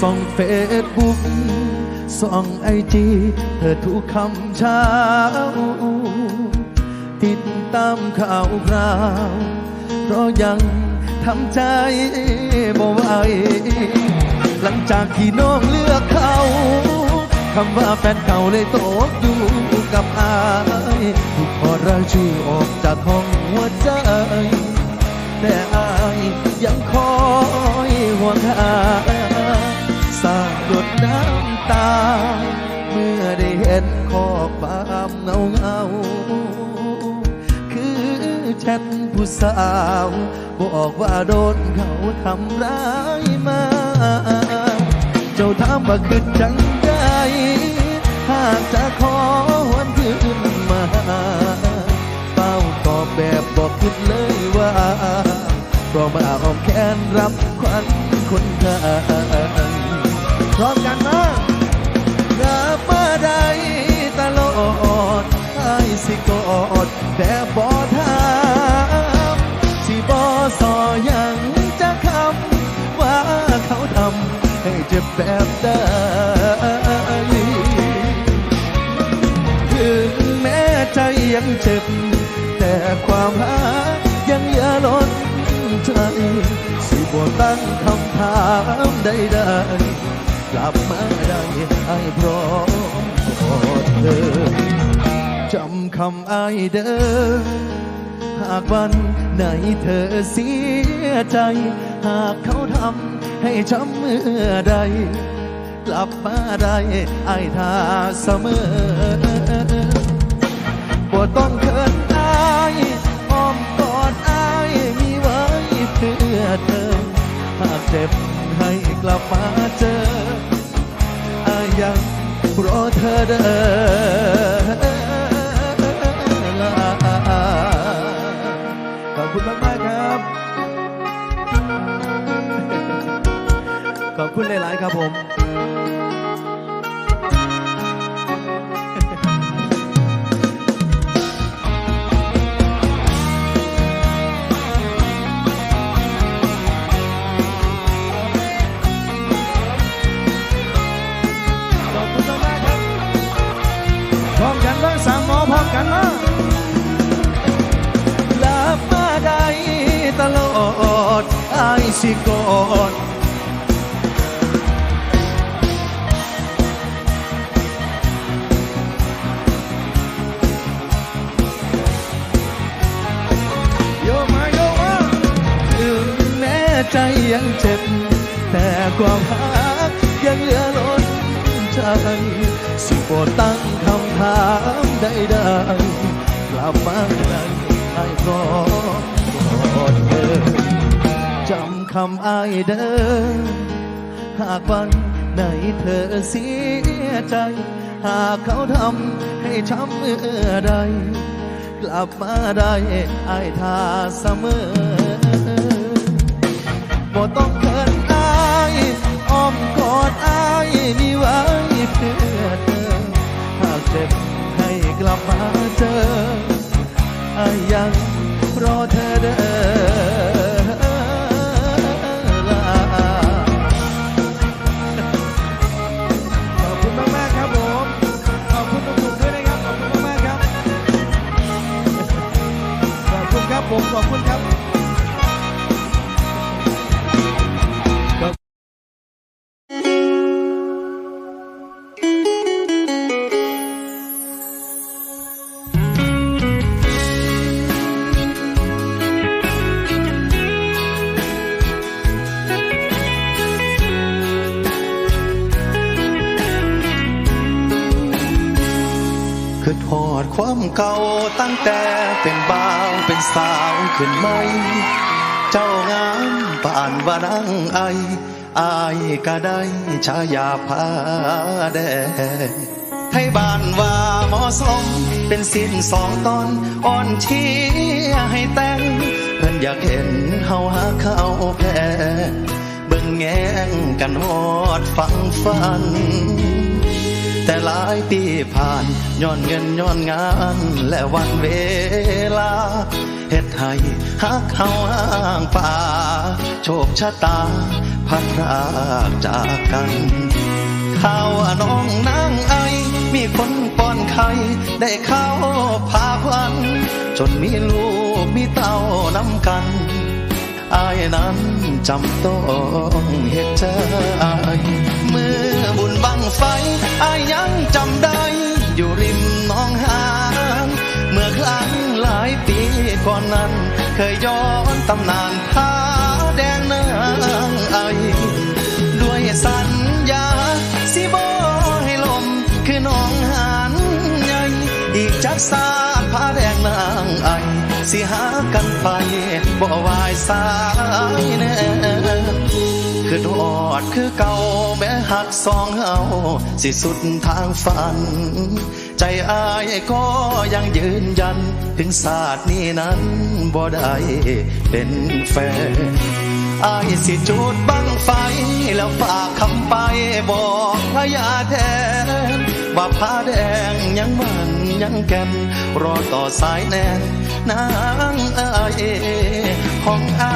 ส่องเฟซบุ๊กส่องไอจีเธอทุกคำเช้า ติดตามข่าวคราว เพราะยังทำใจบ่ไหวหลังจากที่น้องเลือกเขาคำว่าแฟนเก่าเลยตกอยู่กับอายถูกพอดรายชื่อออกจากห้องหัวใจ แต่อายยังคอยห่วงหาสร้าง หยดน้ำตา เมื่อได้เห็นข้อความเงาเงาคือแชทผู้สาวบอกว่าโดนเขาทำร้ายมา เจ้าถามว่าคือจังใดหากจะขอวันคืนมาเป้าตอบแบบบอกคิดเลยว่าก็มาอ้อมแขนรับควันคนไทย พร้อมกันนะกลับมาได้ตลอดไอ้สิกอดแต่บ่ถามสิบ่สอยังจะคำว่าเขาทำให้เจ็บแบบใดถึงแม้ใจยังเจ็บ แต่ความรักยังเหลือล้นใจสิบ่ตั้งคำถามใดๆ กลับมาได้ไอ้พร้อมกอดเธอจำคำไอายเด้อหากวันไหนเธอเสียใจ หากเขาทำให้ช้ำเมื่อใด กลับมาได้ไอ้ายท่าเสมอบ่ต้องเขินอายอ้อมกอดอายมีไว้เพื่อเธอ หากเจ็บให้กลับมาเจอ ยังรอเธอเดินลาขอบคุณมากๆครับ ขอบคุณหลาย ๆ ครับผม ตลอดไอ้ายสิกอดโยมแม้ใจยังเจ็บ แต่ความรักยังเหลือล้นใจสิบ่ตั้งคำถามใดๆกลับมาได้ไอ้พร้อม อดเธอจำคำอ้ายเด้อหากวันไหนเธอเสียใจ หากเขาทำให้ช้ำเมื่อใด กลับมาได้อ้ายท่าเสมอ ความเก่าตั้งแต่เป็นบ่าวเป็นสาวขึ้นไหมเจ้างามป่านว่านังไออายก็ได้ชายาพาแดงให้บ้านว่าหมาะสมเป็นสิ้นสองตอนอ่อนเชียให้แต่งเพิ่นอยากเห็นเฮาหาเขาแพ้เบิ่งแง่งกันฮอดฟังฟัน แต่หลายปีผ่านย้อนเงินย้อนงาน และวันเวลาเฮ็ดให้ฮักเฮาห่างป่า โชคชะตาพัดพรากจากกันข่าวน้องนางไอ มีคนป้อนไข่ได้เข้าพาควัน จนมีลูกมีเต้านำกันอายนั้นจำต้องเหตุใจเมื่อบุ บังไฟอายยังจำได้ อยู่ริมหน้องหานเมื่อครั้งหลายปีก่อนนั้น เคยย้อนตำนานพาแดงนางไอ ด้วยสัญญา สิบอให้ลม คือน้องหานใหญ่อีกจักสาผ้าแดงนางไอ สิหากันไปบ่วายสายแน่ คือทอดคือเก่าแม้หักสองเฮาสิสุดทางฝัน ใจอายก็ยังยืนยัน ถึงศาสตร์นี้นั้นบ่ได้เป็นแฟนอายสิจูดบังไฟ แล้วฝากคำไปบอกพญาแทนว่าผ้าแดงยังมันยังแก่นรอต่อสายแน่นนางเอยของอา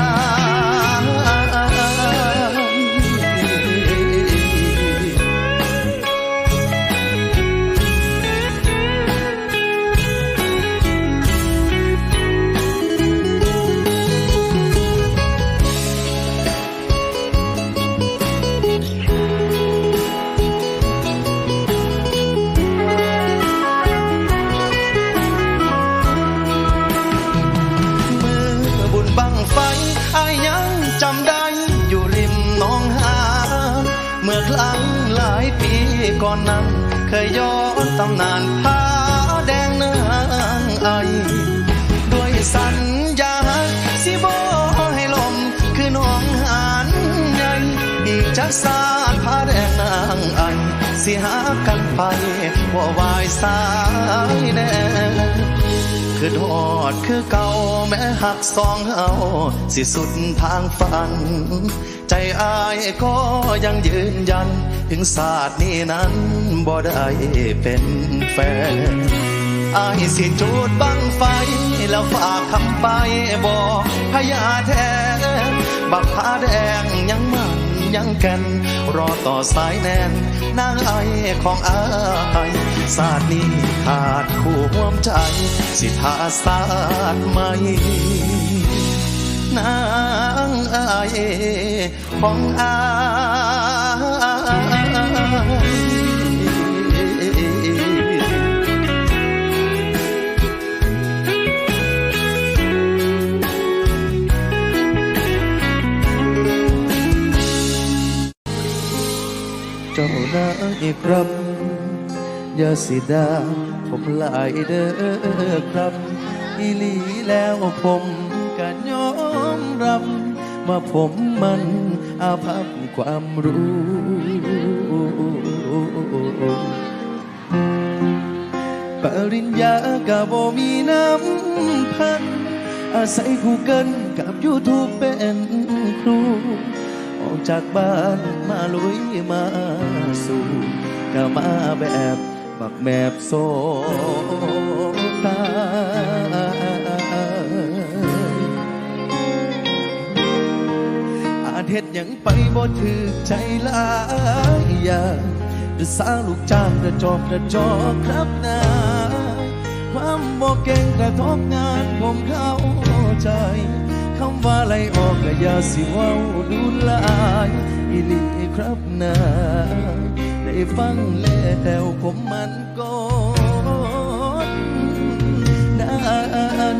จำได้อยู่ริมหน้องหานเมื่อครั้งหลายปีก่อนนั้น เคยย้อนตำนานผ้าแดงนางไอ ด้วยสัญญาสิบอให้ลมคือน้องหานใหญ่อีกจักสาดผาแดงนางไอ สิหากันไปว่าวายสายแน่ คือทอดคือเก่าแม้หักสองเฮาสิสุดทางฝัน ใจอายก็ยังยืนยัน ถึงศาสตร์นี้นั้นบ่ได้เป็นแฟนอายสิจูดบังไฟ แล้วฝากคำไปบอกพญาแทนบักผาแดงยังมันยังแก่นรอต่อสายแน่นนางไอของอาย ศาสตร์นี้ขาดคู่ห่วมใจ สิทาศาสตร์ไหมนางไอของอายเจ้านายครับ ยาสิดา ผมหลายเด้อครับอีหลีแล้วผมก็ยอมรับว่าผมมันอาภัพความรู้ปริญญากะบ่มีน้ำพัน อาศัยกูเกิลกับ YouTube เป็นครูออกจากบ้านมาลุยมาสู่ก็มาแบบ บักแบบโซตาอาจเฮ็ดหยังไปบ่ถือใจหลายอย่างจะสร้างลูกจ้างกระจอกกระจอกครับนายความบ่เก่งกระทบงานผมเข้าใจคำว่าไล่ออกก็อย่าสิว้าดูลายอีลีครับนาย ได้ฟังแล้วผมมันก็นาน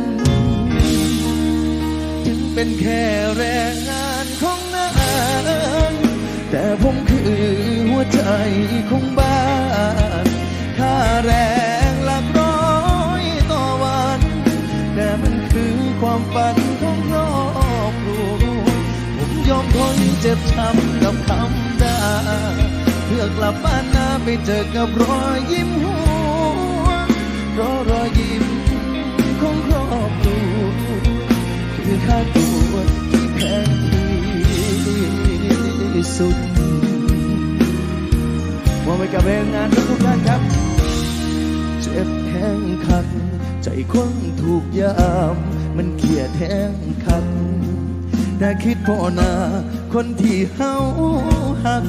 ถึงเป็นแค่แรงงานของนานแต่ผมคือหัวใจของบ้านค่าแรงหลักร้อยต่อวัน แต่มันคือความฝันของครอบครัวผมยอมทนเจ็บช้ำกับคำด่า เพื่อกลับบ้านนาไปเจอกับรอยยิ้มหัวเพราะรอยยิ้มของครอบครัวคือค่าตัวที่แพงที่สุดว่าไม่กับแรงงานทุกท่านครับ เจ็บแห้งคัก ใจคนถูกยาม มันเขียดแห้งคักแต่คิดพอหนาคนที่เฮาหัก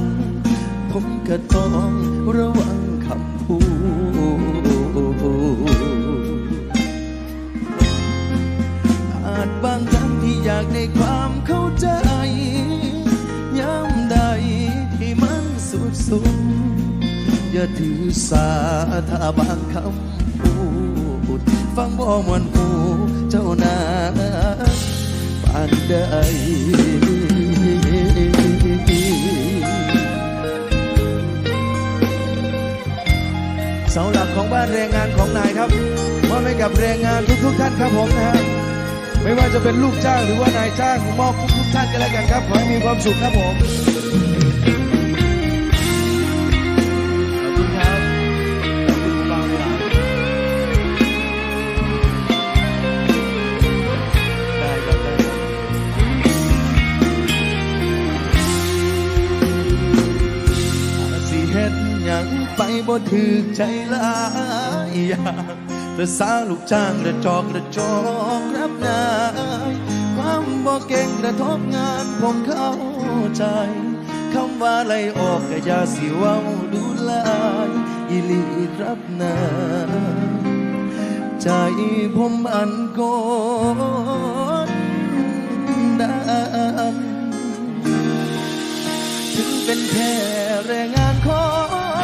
ผมก็ต้องระวังคำพูดอาจบางครั้งที่อยากได้ความเข้าใจย้ำใดที่มันสุดสุดอย่าถือสาถ้าบางคำพูด ฟังบ่มวนหูเจ้านาปานใด เสาหลักของบ้านแรงงานของนายครับมอบให้กับแรงงานทุกๆท่านครับผมนะฮะไม่ว่าจะเป็นลูกจ้างหรือว่านายจ้างมอบทุกๆท่านกันแล้วกันครับขอให้มีความสุขครับผม บ่ถือใจหลายอย่างแต่สาลูกจ้างกระจอกกระจอกรับนายความบ่เก่งกระทบงานผมเข้าใจคำว่าไล่ออกก็อย่าสิเว้าดูลายอีลีครับนายใจผมอันโกดดันถึงเป็นแค่แรงงานของ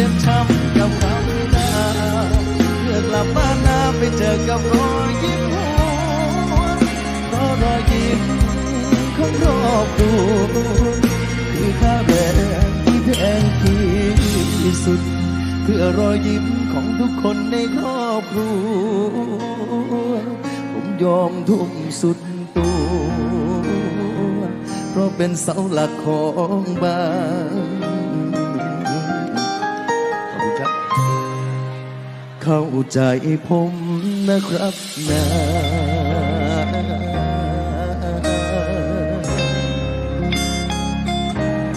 เจ็บช้ำกับคำด่าเพื่อกลับบ้านนาไปเจอกับรอยยิ้มหัวเพราะรอยยิ้มของครอบครัวคือค่าแรงที่แพงที่สุด เพื่อรอยยิ้มของทุกคนในครอบครัวผมยอมทุ่มสุดตัว เพราะเป็นเสาหลักของบ้าน เข้าใจผมนะครับนะ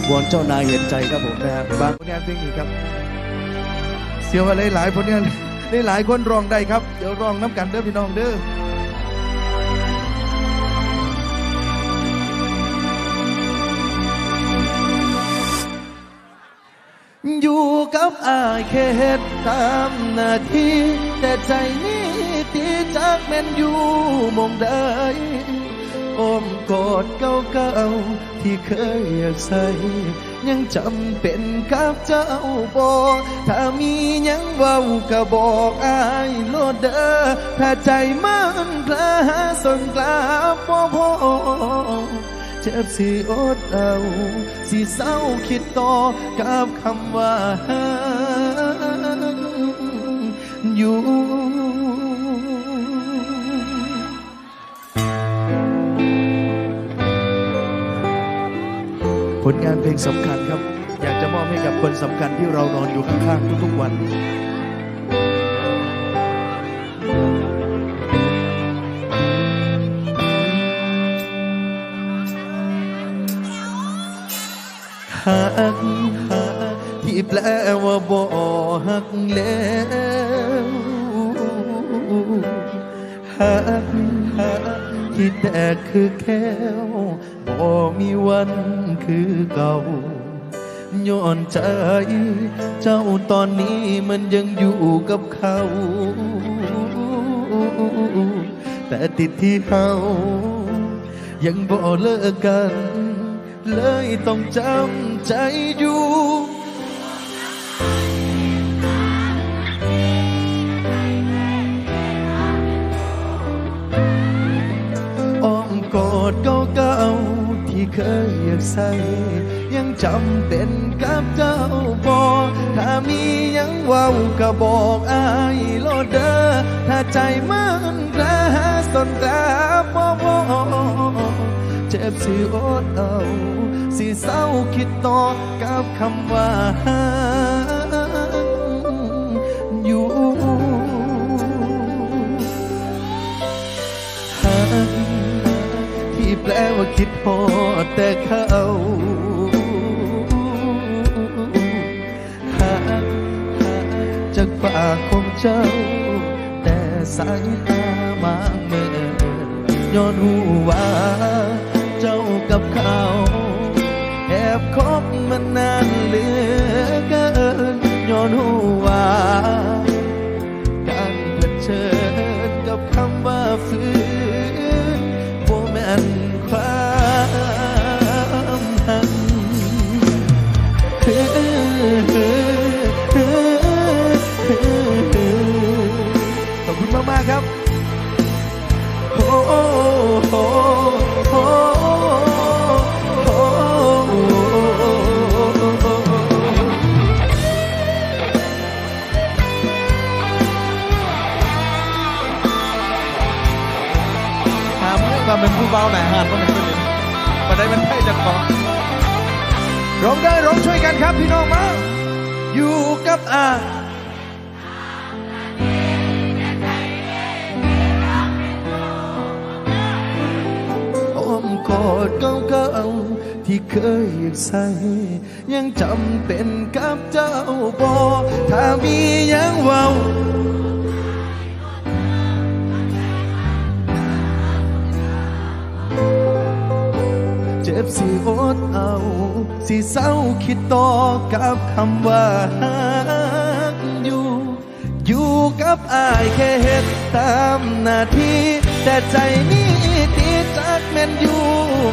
วอนเจ้านายเห็นใจครับผมนะบางผลงานเพลงนี้ครับ เสียวอะไรหลายผลงานหลายคนร้องได้ครับ เดี๋ยวร้องน้ำกันเด้อพี่น้องเด้อ อยู่กับอายแค่เฮ็ดตามหน้าที่แต่ใจนี้ตีจากแม่นอยู่มองใดอ้อมกอดเก่าๆที่เคยอยากใส่ยังจำเป็นกับเจ้าบอถ้ามียังเว้าก็บอกอายโลดเดอถ้าใจมันพลาสนกล้าบบ่พอ เจ็บสิอดเอาสิเศร้าคิดต่อกับคำว่าหักอยู่ผลงานเพลงสำคัญครับ อยากจะมอบให้กับคนสำคัญที่เรานอนอยู่ข้างๆทุกๆวัน หักหักที่แปลว่าบ่หักแล้วหักหักที่แตกคือแก้วบ่มีวันคือเก่าย้อนใจ เจ้าตอนนี้มันยังอยู่กับเขา แต่ติดที่เขายังบ่เลิกกัน เลยต้องจำ ใจอยู่ อ้อมกอดเก่าๆที่เคยอยากใส่ ยังจำเป็นกับเจ้าบอถ้ามียังเว้าก็บอกอายโลเด้อถ้าใจมันกล้าสนกล้าบ่พอเจ็บสิอดเอาสิเศร้าคิด ต่อกับคำว่าอยู่หัที่แปลว่าคิดพอแต่เขาหักจากปากของเจ้า แต่สายตามางเมื่อย้อนหูว่าเจ้ากับเขา บคบมานานเหลือเกินย้อนหูว่าการเผชิญกับคำว่าฝืนบ่แม่นความหักขอบคุณมาก ๆ ครับโอ้โอ้ ครับพี่น้องมาอยู่กับอาอ้อมกอดเก่าๆที่เคยอยากใส่ ยังจำเป็นกับเจ้าบอถ้ามียังเว้า สิเศร้าคิดต่อกับคำว่าหักอยู่ อยู่กับอายแค่เฮ็ดตามหน้าที่ แต่ใจนี้ติดจักแม่นอยู่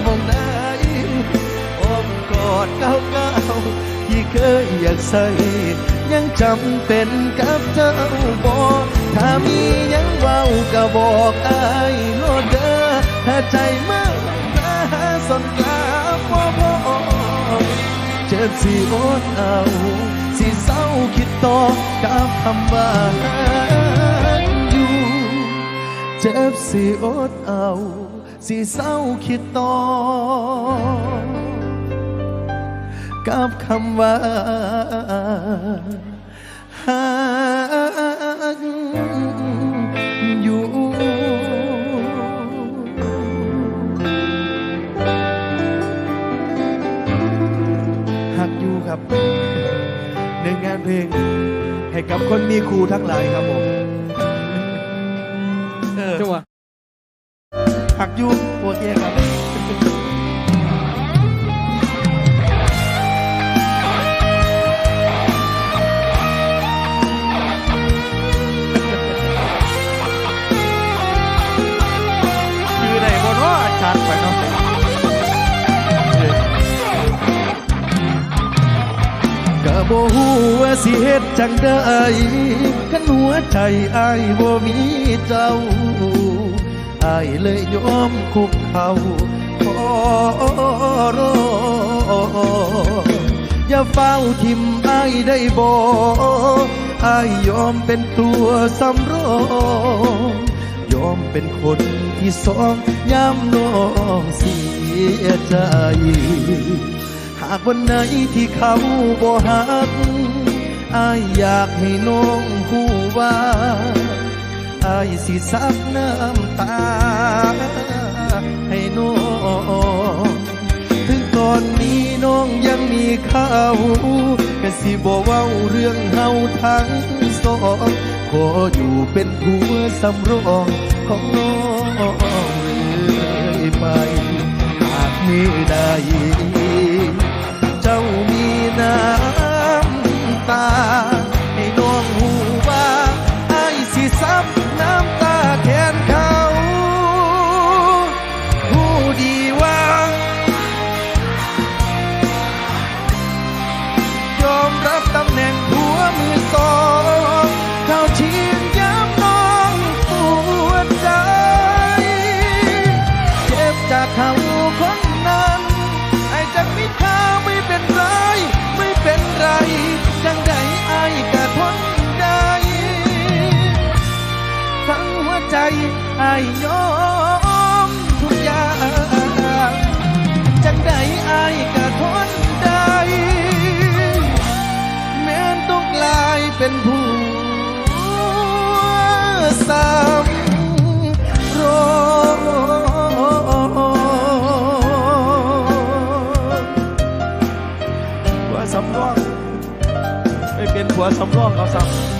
มองใดอ้อมกอดเก่าๆที่เคยอยากใส่ยังจำเป็นกับเจ้าบอกถ้ามียังเว้าก็บอกอายโลดเด้อถ้าใจมากนะสนกลาบ่พอ เจ็บสิอดเอาสิเศร้าคิดต่อกับคำว่าอยู่เจ็บสิอดเอาสิเศร้าคิดต่อกับคำว่าหัก ลง ให้กับคนมีครูทั้งหลายครับผมเออจังหวะหักอยู่โอเคครับ บ่ฮู้ว่าสิเฮ็ดจังไดคันหัวใจอ้ายบ่มีเจ้าอ้ายเลยยอมคุกเข่าขอร้องอย่าเฝ้าทิมอ้ายได้บ่อ้ายยอมเป็นตัวสำรองยอมเป็นคนที่สองยามน้องเสียใจ หากวันไหนที่เขาบ่หักอายอยากให้น้องคู่ว่าอายสิซับน้ำตา ให้น้องถึงตอนนี้น้องยังมีเขาก็สิบ่เว้าเรื่องเฮาทั้งสองขออยู่เป็นผัวสำรองของน้องเรื่อยไป หากมีได้ ยอมทุกอย่างจังใดอายก็ทนได้แม้นตกลายเป็นผู้สามรว่าสำรองไม่เป็นผัวสำรองเอาซ้ำ